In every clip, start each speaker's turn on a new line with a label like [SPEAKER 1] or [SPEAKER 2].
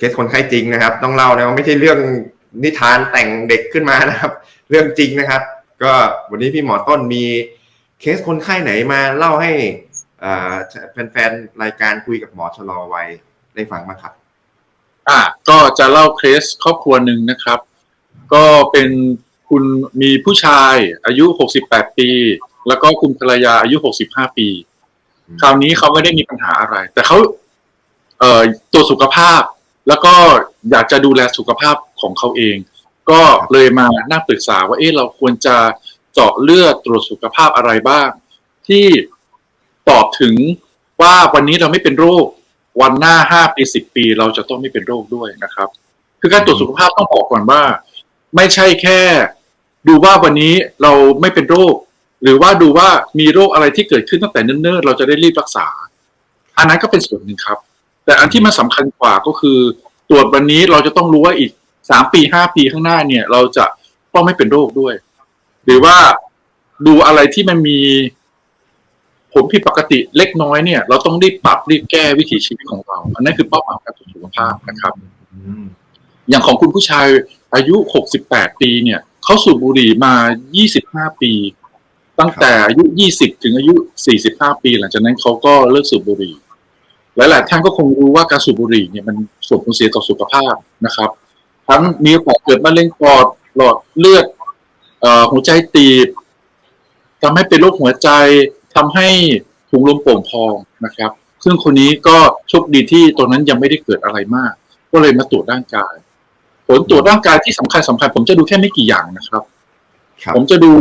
[SPEAKER 1] เคสคนไข้จริงนะครับ ต้องเล่านะว่าไม่ใช่เรื่องนิทานแต่งเด็กขึ้นมานะครับ เรื่องจริงนะครับ ก็วันนี้พี่หมอต้นมีเคสคนไข้ไหนมาเล่าให้อ่าแฟนๆรายการคุยกับหมอชะลอไว้ได้ฟังบ้างครับ
[SPEAKER 2] อะก็จะเล่าเคสครอบครัวหนึ่งนะครับ ก็เป็นคุณมีผู้ชายอายุ 68 ปี แล้วก็คุณภรรยาอายุ 65 ปี
[SPEAKER 1] อืม
[SPEAKER 2] คราวนี้เขาไม่ได้มีปัญหาอะไร แต่เขาเอ่อตัวจสุขภาพ แล้วก็อยากจะดูแลสุขภาพของเขาเอง ก็เลยมานั่งปรึกษาว่าเอ๊ะเราควรจะเจาะเลือดตรวจสุขภาพอะไรบ้าง ที่ตอบถึงว่าวันนี้เราไม่เป็นโรค วันหน้าห้าปีสิบปี เราจะต้องไม่เป็นโรคด้วยนะครับ คือการตรวจสุขภาพต้องบอกก่อนว่า ไม่ใช่แค่ ดูว่าวันนี้เราไม่เป็นโรค หรือว่าดูว่ามีโรคอะไรที่เกิดขึ้นตั้งแต่เนิ่นๆเราจะได้รีบรักษา อันนั้นก็เป็นส่วนหนึ่งครับ แต่อันที่มันสำคัญกว่าก็คือ ตรวจวันนี้เราจะต้องรู้ว่าอีกสามปีห้าปีข้างหน้าเนี่ย เราจะต้องไม่เป็นโรคด้วย หรือว่าดูอะไรที่มันมีผลผิดปกติเล็กน้อยเนี่ย เราต้องรีบปรับรีบแก้วิถีชีวิตของเรา อันนั้นคือเป้าหมายการตรวจสุขภาพนะครับ
[SPEAKER 1] อืม
[SPEAKER 2] อย่างของคุณผู้ชายอายุ 68 ปีเนี่ย เขาสูบบุหรี่มา 25 ปี ตั้งแต่อายุ 20 ถึงอายุ 45 ปี หลังจากนั้นเขาก็เลิกสูบบุหรี่ หลายๆท่านก็คงรู้ว่าการสูบบุหรี่เนี่ยมันส่งผลเสียต่อสุขภาพนะครับ ทั้งมีโอกาสเกิดมะเร็งปอดหลอดเลือดเอ่อหัวใจตีบทำให้เป็นโรคหัวใจทำให้ถุงลมโป่งพองนะครับ ซึ่งคนนี้ก็โชคดีที่ตอนนั้นยังไม่ได้เกิดอะไรมาก ก็เลยมาตรวจร่างกาย ผลตรวจร่างกายที่สำคัญสำคัญ ผมจะดูแค่ไม่กี่อย่างนะครับ
[SPEAKER 1] ครับ
[SPEAKER 2] ผมจะดู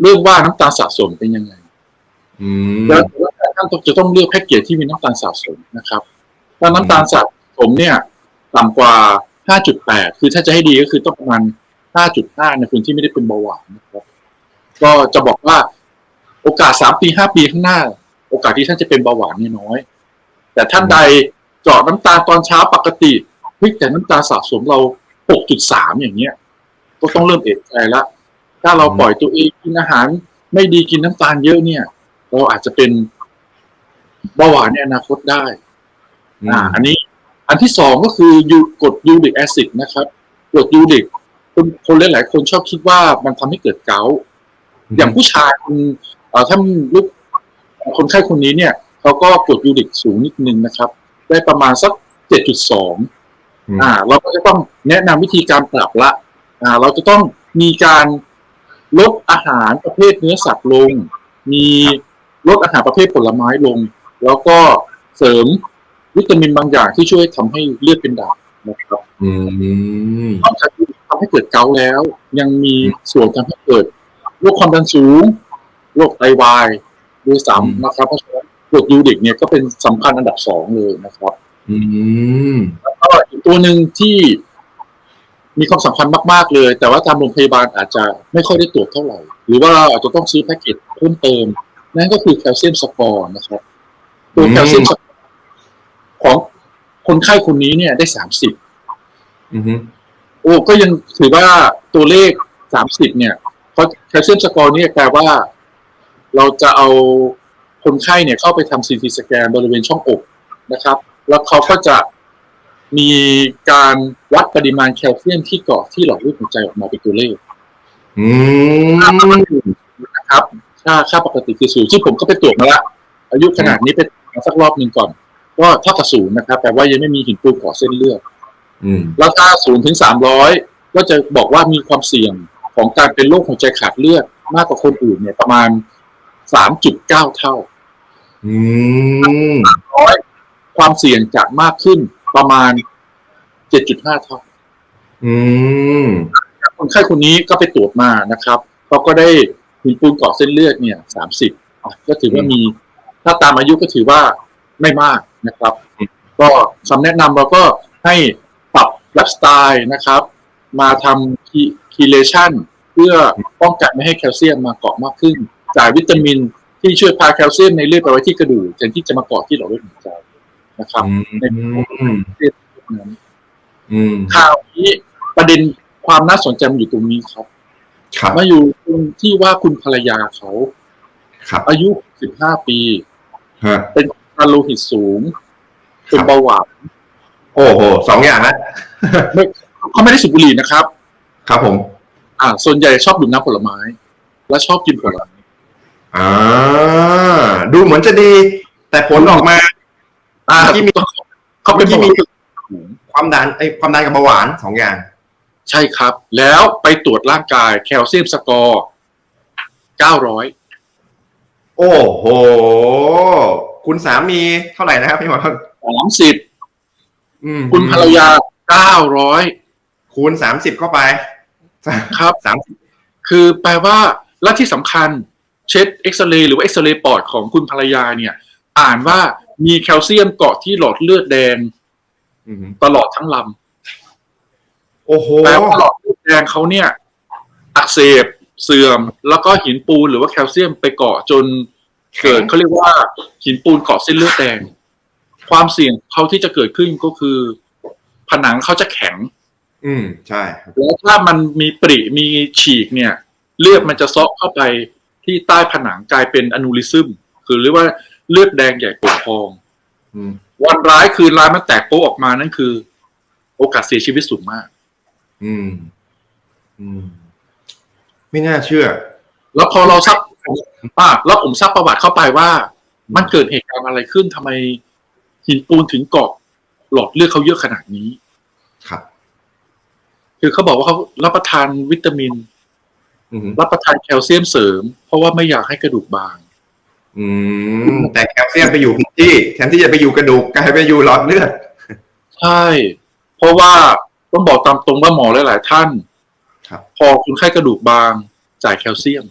[SPEAKER 2] เรื่องว่าน้ำตาลสะสมเป็นยังไง
[SPEAKER 1] อืม
[SPEAKER 2] แล้ว ท่านจะต้องเลือกแพ็กเกจที่มีน้ำตาลสะสมนะครับถ้าน้ำตาลสะสมเนี่ยต่ำกว่า 5.8 คือถ้าจะให้ดีก็คือต้องประมาณ 5.5 ในคนที่ไม่ได้เป็นเบาหวานนะครับ ก็จะบอกว่าโอกาส 3 ปี 5 ปีข้างหน้า โอกาสที่ท่านจะเป็นเบาหวานนี่น้อย แต่ท่านใดเจาะน้ำตาลตอนเช้าปกติเฮ้ยแต่น้ำตาลสะสมเรา 6.3 อย่างเงี้ย ก็ต้องเริ่มเอะใจละ ถ้าเราปล่อยตัวเองกินอาหารไม่ดีกินน้ำตาลเยอะเนี่ย เราอาจจะเป็น เบาหวานในอนาคตได้อ่าอันนี้ อันที่สองก็คือยูกรดยูริกแอซิดนะครับกรดยูริกคนคนหลายๆคนชอบคิดว่ามันทำให้เกิดเกาต์อย่างผู้ชายคนเอ่อถ้าลูกคนไข้คนนี้เนี่ยเขาก็กรดยูริกสูงนิดนึงนะครับ ได้ประมาณสักเจ็ดจุดสอง
[SPEAKER 1] อืม
[SPEAKER 2] อ่า เราก็จะต้องแนะนำวิธีการปรับละ อ่า เราจะต้องมีการลดอาหารประเภทเนื้อสัตว์ลง มีลดอาหารประเภทผลไม้ลง แล้วก็เสริมวิตามินบางอย่างที่ช่วยทำให้เลือดเป็นด่างนะครับ
[SPEAKER 1] อืม
[SPEAKER 2] นอกจากที่ทำให้เกิดเกาต์แล้ว ยังมีส่วนทำให้เกิดโรคความดันสูงโรคไตวายด้วย
[SPEAKER 1] อืม
[SPEAKER 2] ซ้ำนะครับเพราะฉะนั้นกรดยูริกเนี่ยก็เป็นสำคัญอันดับสองเลยนะครับ
[SPEAKER 1] อืม
[SPEAKER 2] ก็อีกตัวหนึ่งที่มีความสำคัญมาก ๆ เลย แต่ว่าตามโรงพยาบาลอาจจะไม่ค่อยได้ตรวจเท่าไหร่ หรือว่าเราอาจจะต้องซื้อแพ็กเกจเพิ่มเติม นั่นก็คือแคลเซียมสกอร์นะครับ ตัวแคลเซียมสกอร์ของคนไข้คนนี้เนี่ยได้สามสิบ
[SPEAKER 1] อืม
[SPEAKER 2] โอ้ก็ยังถือว่าตัวเลขสามสิบเนี่ย เพราะแคลเซียมสกอร์นี่แปลว่า เราจะเอาคนไข้เนี่ยเข้าไปทำซีทีสแกนบริเวณช่องอกนะครับ แล้วเขาก็จะมีการวัดปริมาณแคลเซียมที่เกาะที่หลอดเลือดหัวใจออกมาเป็นตัวเลข
[SPEAKER 1] อืม
[SPEAKER 2] นะครับค่าค่าปกติคือศูนย์ซึ่งผมก็ไปตรวจมาละอายุขนาดนี้ไปตรวจ มาสักรอบหนึ่งก่อน ก็เท่ากับศูนย์นะครับแปลว่ายังไม่มีหินปูนเกาะเส้นเลือด
[SPEAKER 1] อืม
[SPEAKER 2] แล้วถ้าศูนย์ถึงสามร้อยก็จะบอกว่ามีความเสี่ยงของการเป็นโรคหัวใจขาดเลือดมากกว่าคนอื่นเนี่ย ประมาณสามจุดเก้าเท่า
[SPEAKER 1] อืม
[SPEAKER 2] ร้อยความเสี่ยงจะมากขึ้นประมาณเจ็ดจุดห้าเท่า
[SPEAKER 1] อืม
[SPEAKER 2] คนไข้คนนี้ก็ไปตรวจมานะครับเขาก็ได้หินปูนเกาะเส้นเลือดเนี่ยสามสิบก็ถือว่ามี ถ้าตามอายุก็ถือว่าไม่มากนะครับ ก็คำแนะนำเราก็ให้ปรับไลฟ์สไตล์นะครับ มาทำคีเลชันเพื่อป้องกันไม่ให้แคลเซียมมาเกาะมากขึ้น จ่ายวิตามินที่ช่วยพาแคลเซียมในเลือดไปไว้ที่กระดูกแทนที่จะมาเกาะที่หลอดเลือดหัวใจนะครับใน
[SPEAKER 1] อืม
[SPEAKER 2] นั้น
[SPEAKER 1] อืม
[SPEAKER 2] ข่าวนี้ประเด็นความน่าสนใจมันอยู่ตรงนี้ครับ
[SPEAKER 1] ครับ
[SPEAKER 2] มาอยู่ตรงที่ว่าคุณภรรยาเขา
[SPEAKER 1] ครับ
[SPEAKER 2] อายุ 15 ปี
[SPEAKER 1] ฮะ
[SPEAKER 2] เป็นความดันโลหิตสูง เป็น
[SPEAKER 1] ครับ
[SPEAKER 2] เบาหวานพ
[SPEAKER 1] โอ้โหสองอย่างแล้ว
[SPEAKER 2] เขาไม่ได้สูบบุหรี่นะครับ
[SPEAKER 1] ครับผม
[SPEAKER 2] อ่า ส่วนใหญ่ชอบดื่มน้ำผลไม้ และชอบกินผลไม้
[SPEAKER 1] อ่าดูเหมือนจะดี แต่ผลออกมา
[SPEAKER 2] อ่า
[SPEAKER 1] เมื่อกี้มี
[SPEAKER 2] เขาเป็น
[SPEAKER 1] เมื่อกี้มี
[SPEAKER 2] เบาหวาน
[SPEAKER 1] ความดันไอ้ยความดันกับเบาหวานสองอย่าง
[SPEAKER 2] ใช่ครับ แล้วไปตรวจร่างกายแคลเซียมสกอร์เก้าร้อย
[SPEAKER 1] โอ้โห คุณสามีเท่าไหร่นะครับพี่หมอ
[SPEAKER 2] สามสิบ
[SPEAKER 1] อืม
[SPEAKER 2] คุณภรรยาเก้าร้อย
[SPEAKER 1] คูณสามสิบเข้าไป
[SPEAKER 2] ครับ
[SPEAKER 1] สามสิบ
[SPEAKER 2] คือแปลว่าและที่สำคัญเช็ดเอ็กซเรย์หรือว่าเอ็กซเรย์ปอดของคุณภรรยาเนี่ย อ่านว่ามีแคลเซียมเกาะที่หลอดเลือดแดง
[SPEAKER 1] อืม
[SPEAKER 2] ตลอดทั้งล
[SPEAKER 1] โอ้โหำ
[SPEAKER 2] แปลว่าหลอดเลือดแดงเขาเนี่ย อักเสบ เสื่อม แล้วก็หินปูนหรือว่าแคลเซียมไปเกาะจนเกิดเขาเรียกว่าหินปูนเกาะเส้นเลือดแดง ความเสี่ยงเขาที่จะเกิดขึ้นก็คือ ผนังเขาจะแข็ง
[SPEAKER 1] อืมใช่ครับ
[SPEAKER 2] แล้วถ้ามันมีปริมีฉีกเนี่ย เลือดมันจะซอกเข้าไปที่ใต้ผนังกลายเป็นอนูริซึม คือเรียกว่าเลือดแดงใหญ่ปวดพอง
[SPEAKER 1] อืม
[SPEAKER 2] วันร้ายคืนร้ายมันแตกโป๊ะออกมานั่นคือ โอกาสเสียชีวิตสูงมาก
[SPEAKER 1] อืม อืม ไม่น่าเชื่อ
[SPEAKER 2] แล้วพอเราซักอ่าแล้วผมซักประวัติเข้าไปว่า มันเกิดเหตุการณ์อะไรขึ้นทำไมหินปูนถึงเกาะหลอดเลือดเขาเยอะขนาดนี้
[SPEAKER 1] ครับ
[SPEAKER 2] คือเขาบอกว่าเขารับประทานวิตามิน
[SPEAKER 1] อืม
[SPEAKER 2] รับประทานแคลเซียมเสริม เพราะว่าไม่อยากให้กระดูกบาง
[SPEAKER 1] อืมแต่แคลเซียมไปอยู่ผิดที่แทนที่จะไปอยู่กระดูกกลายไปอยู่หลอดเลือด
[SPEAKER 2] ใช่ เพราะว่าต้องบอกตามตรงว่าหมอหลาย ๆ ท่าน
[SPEAKER 1] ครับ
[SPEAKER 2] พอคุณไข้กระดูกบางจ่ายแคลเซียม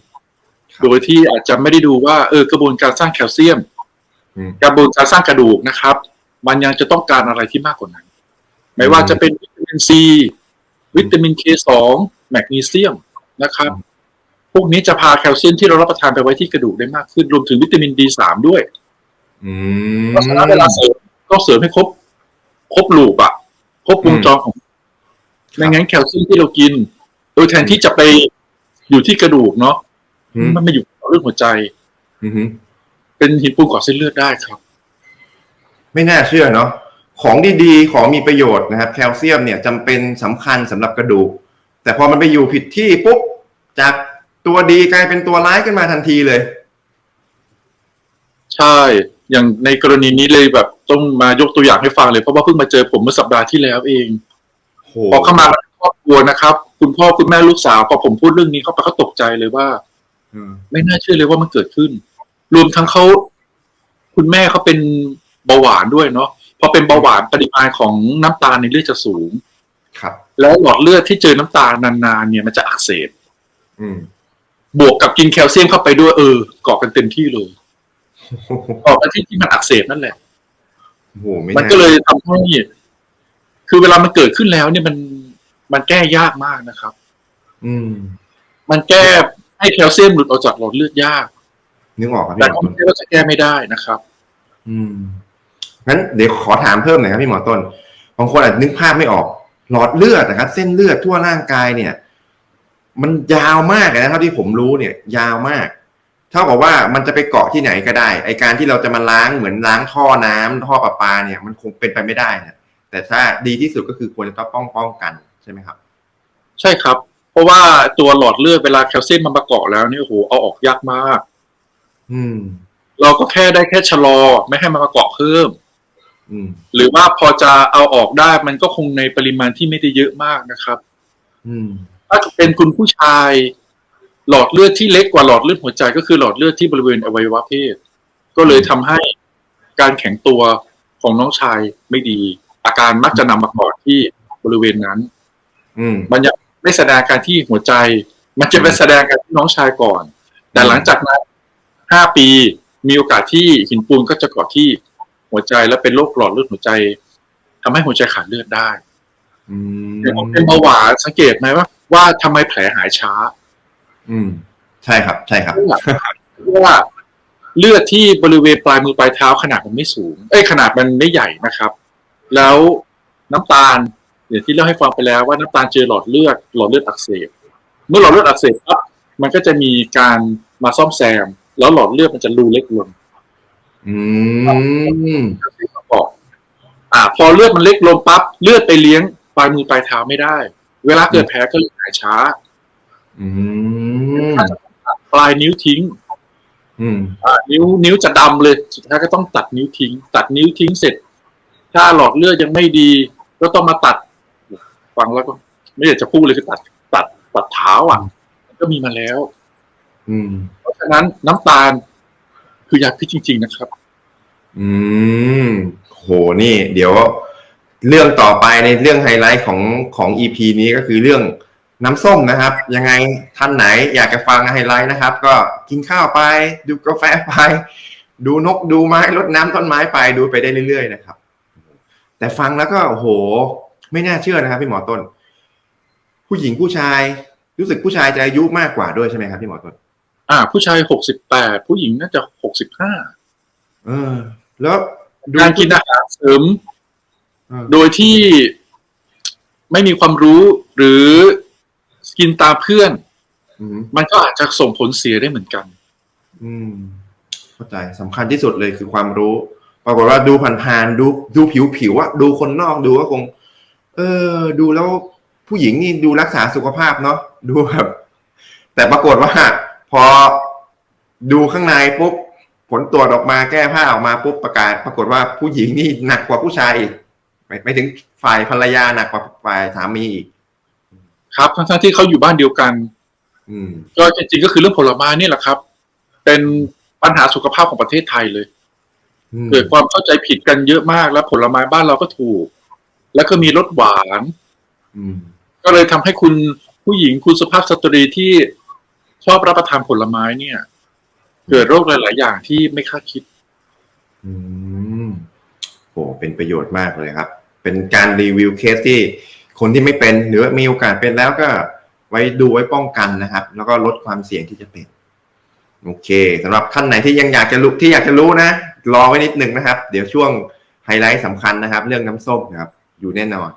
[SPEAKER 1] ครับ
[SPEAKER 2] โดยที่อาจจะไม่ได้ดูว่าเออกระบวนการสร้างแคลเซียม
[SPEAKER 1] อืม
[SPEAKER 2] กระบวนการสร้างกระดูกนะครับ มันยังจะต้องการอะไรที่มากกว่านั้น ไม่ว่าจะเป็นวิตามินซีวิตามินเคสองแมกนีเซียมนะครับ พวกนี้จะพาแคลเซียมที่เรารับประทานไปไว้ที่กระดูกได้มากขึ้นรวมถึงวิตามินดีสามด้วย
[SPEAKER 1] อืม
[SPEAKER 2] เพราะฉะนั้นเวลาเสริมต้องเสริมให้ครบ ครบลูปอะครบวงจรของไม่งั้นแคลเซียมที่เรากิน โดยแทนที่จะไปอยู่ที่กระดูกเนาะ
[SPEAKER 1] อืม
[SPEAKER 2] มันมาอยู่กับเรื่องหัวใจ
[SPEAKER 1] อืม
[SPEAKER 2] เป็นหินปูนเกาะเส้นเลือดได้ครับ
[SPEAKER 1] ไม่น่าเชื่อเนาะของดีๆ ของมีประโยชน์นะครับ แคลเซียมเนี่ยจำเป็นสำคัญสำหรับกระดูก แต่พอมันไปอยู่ผิดที่ปุ๊บจากตัวดีกลายเป็นตัวร้ายขึ้นมาทันทีเลย
[SPEAKER 2] ใช่ อย่างในกรณีนี้เลยแบบต้องมายกตัวอย่างให้ฟังเลย เพราะว่าเพิ่งมาเจอผมเมื่อสัปดาห์ที่แล้วเอง
[SPEAKER 1] โห
[SPEAKER 2] พอเข้ามาในคร อบครัวนะครับ คุณพ่อคุณแม่ลูกสาวพอผมพูดเรื่องนี้เข้าไปเขาตกใจเลยว่า
[SPEAKER 1] อืม
[SPEAKER 2] ไม่น่าเชื่อเลยว่ามันเกิดขึ้น รวมทั้งเขาคุณแม่เขาเป็นเบาหวานด้วยเนาะพอเป็นเบาหวานปริมาณของน้ำตาลในเลือดจะสูง
[SPEAKER 1] ครับ
[SPEAKER 2] แล้วหลอดเลือดที่เจอน้ำตาลนานๆเนี่ยมันจะอักเสบ
[SPEAKER 1] อืม
[SPEAKER 2] บวกกับกินแคลเซียมเข้าไปด้วยเออก่อกันเต็มที่เลยก่อกันที่ที่มันอักเสบนั่นแหละ
[SPEAKER 1] โอ้โหไม่
[SPEAKER 2] มัน
[SPEAKER 1] น่า
[SPEAKER 2] ก็เลยทำให้คือเวลามันเกิดขึ้นแล้วเนี่ยมัน มันแก้ยากมากนะครับ
[SPEAKER 1] อืม
[SPEAKER 2] มันแก้ให้แคลเซียมหลุดออกจากหลอดเลือดยาก
[SPEAKER 1] นึกออกครับ
[SPEAKER 2] แต่
[SPEAKER 1] พี่หม
[SPEAKER 2] ก็
[SPEAKER 1] อต้น
[SPEAKER 2] ไม่ใช่ว่าจะแก้ไม่ได้นะครับ
[SPEAKER 1] อืมงั้นเดี๋ยวขอถามเพิ่มหน่อยครับพี่หมอต้น บางคนอาจจะนึกภาพไม่ออก หลอดเลือดนะครับ เส้นเลือดทั่วร่างกายเนี่ย มันยาวมากเลยนะเท่าที่ผมรู้เนี่ย ยาวมาก เท่ากับว่ามันจะไปเกาะที่ไหนก็ได้ ไอการที่เราจะมาล้างเหมือนล้างท่อน้ำท่อประปาเนี่ย มันคงเป็นไปไม่ได้นะแต่ถ้าดีที่สุดก็คือควรจะต้องป้องป้องกันใช่ไหมครับ
[SPEAKER 2] ใช่ครับ เพราะว่าตัวหลอดเลือดเวลาแคลเซียมมันมาเกาะแล้วเนี่ยโอ้โหเอาออกยากมาก
[SPEAKER 1] อืม
[SPEAKER 2] เราก็แค่ได้แค่ชะลอ ไม่ให้มันมาเกาะเพิ่ม
[SPEAKER 1] อืม
[SPEAKER 2] หรือว่าพอจะเอาออกได้มันก็คงในปริมาณที่ไม่ได้เยอะมากนะครับ
[SPEAKER 1] อืม
[SPEAKER 2] ถ้าเป็นคุณผู้ชาย หลอดเลือดที่เล็กกว่าหลอดเลือดหัวใจ ก็คือหลอดเลือดที่บริเวณอวัยวะเพศ ก็เลยทำให้การแข็งตัวของน้องชายไม่ดี อาการมักจะนำมาก่อนที่บริเวณนั้น
[SPEAKER 1] อืม
[SPEAKER 2] มันยังไม่แสดงอาการที่หัวใจ มันจะเป็นแสดงอาการที่น้องชายก่อน แต่หลังจากนั้นห้าปีมีโอกาสที่หินปูนก็จะเกาะที่หัวใจและเป็นโรคหลอดเลือดหัวใจทำให้หัวใจขาดเลือดได้
[SPEAKER 1] อืม
[SPEAKER 2] อย่างผมเป็นเบาหวานสังเกตไหมว่า ว่าทำไมแผลหายช้า
[SPEAKER 1] อืม ใช่ครับ ใช่ครับ
[SPEAKER 2] เพราะว่าเลือดที่บริเวณปลายมือปลายเท้าขนาดมันไม่สูง เอ้ยขนาดมันไม่ใหญ่นะครับ แล้วน้ำตาล อย่างที่เล่าให้ฟังไปแล้วว่าน้ำตาลเจอหลอดเลือดหลอดเลือดอักเสบ เมื่อหลอดเลือดอักเสบปั๊บมันก็จะมีการมาซ่อมแซม แล้วหลอดเลือดมันจะรูเล็กลง
[SPEAKER 1] อืม
[SPEAKER 2] ที่ประกอบออ่า พอเลือดมันเล็กลงปั๊บเลือดไปเลี้ยงปลายมือปลายเท้าไม่ได้ เวลาเกิดแผลก็เลยหายช้า
[SPEAKER 1] อืม
[SPEAKER 2] ปลายนิ้วทิ้ง
[SPEAKER 1] อืม
[SPEAKER 2] อ่านิ้วนิ้วจะดำเลยสุดท้ายก็ต้องตัดนิ้วทิ้ง ตัดนิ้วทิ้งเสร็จ ถ้าหลอดเลือดยังไม่ดี ก็ต้องมาตัด ฟังแล้วก็ ไม่อยากจะพูดเลยคือตัด ตัดตัดเท้าอะมันก็มีมาแล้ว
[SPEAKER 1] อืม
[SPEAKER 2] เพราะฉะนั้นน้ำตาล คือยาพิษจริง ๆ นะครับ
[SPEAKER 1] อืม โหนี่ เดี๋ยว เรื่องต่อไปในเรื่องไฮไลท์ของของอีพีนี้ก็คือเรื่องน้ำส้มนะครับ ยังไงท่านไหนอยากจะฟังไฮไลท์นะครับ ก็กินข้าวไป ดูกาแฟไป ดูนกดูไม้รดน้ำต้นไม้ไปดูไปได้เรื่อย ๆ นะครับ แต่ฟังแล้วก็โอ้โห ไม่น่าเชื่อนะครับพี่หมอต้น ผู้หญิงผู้ชาย รู้สึกผู้ชายจะอายุมากกว่าด้วยใช่ไหมครับพี่หมอต้น
[SPEAKER 2] อ่า ผู้ชายหกสิบแปดผู้หญิงน่าจะหกสิบห้า
[SPEAKER 1] เออ แล้วดู
[SPEAKER 2] การกินอาหารเสริม
[SPEAKER 1] เออ
[SPEAKER 2] โดยที่ไม่มีความรู้หรือกินตามเพื่อน
[SPEAKER 1] อืม
[SPEAKER 2] มันก็อาจจะส่งผลเสียได้เหมือนกัน
[SPEAKER 1] อืม เข้าใจสำคัญที่สุดเลยคือความรู้ ปรากฏว่าดูผ่านๆดูดูผิวผิวๆอะดูคนนอกดูก็คง เออ ดูแล้วผู้หญิงนี่ดูรักษาสุขภาพเนาะดูแบบแต่ปรากฏว่า พอดูข้างในปุ๊บผลตรวจออกมาแก้ผ้าออกมาปุ๊บประกาศ ปรากฏว่าผู้หญิงนี่หนักกว่าผู้ชายอีกไม่ไม่ถึงฝ่ายภรรยาหนักกว่าฝ่ายสามีอีก
[SPEAKER 2] ครับทั้งๆที่เขาอยู่บ้านเดียวกัน
[SPEAKER 1] อืม
[SPEAKER 2] ก็จริงๆก็คือเรื่องผลไม้นี่แหละครับ เป็นปัญหาสุขภาพของประเทศไทยเลย
[SPEAKER 1] อืม
[SPEAKER 2] เกิดความเข้าใจผิดกันเยอะมากแล้วผลไม้บ้านเราก็ถูก แล้วก็มีรสหวาน
[SPEAKER 1] อืม
[SPEAKER 2] ก็เลยทำให้คุณผู้หญิงคุณสุภาพสตรีที่ชอบรับประทานผลไม้เนี่ย เกิดโรคหลาย ๆ อย่างที่ไม่คาดคิด
[SPEAKER 1] อืมโหเป็นประโยชน์มากเลยครับ เป็นการรีวิวเคสที่คนที่ไม่เป็น หรือว่ามีโอกาสเป็นแล้วก็ไว้ดูไว้ป้องกันนะครับ แล้วก็ลดความเสี่ยงที่จะเป็น โอเคสำหรับท่านไหนที่ยังอยากจะรู้ที่อยากจะรู้นะ รอไว้นิดหนึ่งนะครับ เดี๋ยวช่วงไฮไลท์สำคัญนะครับ เรื่องน้ำส้มนะครับ อยู่แน่นอน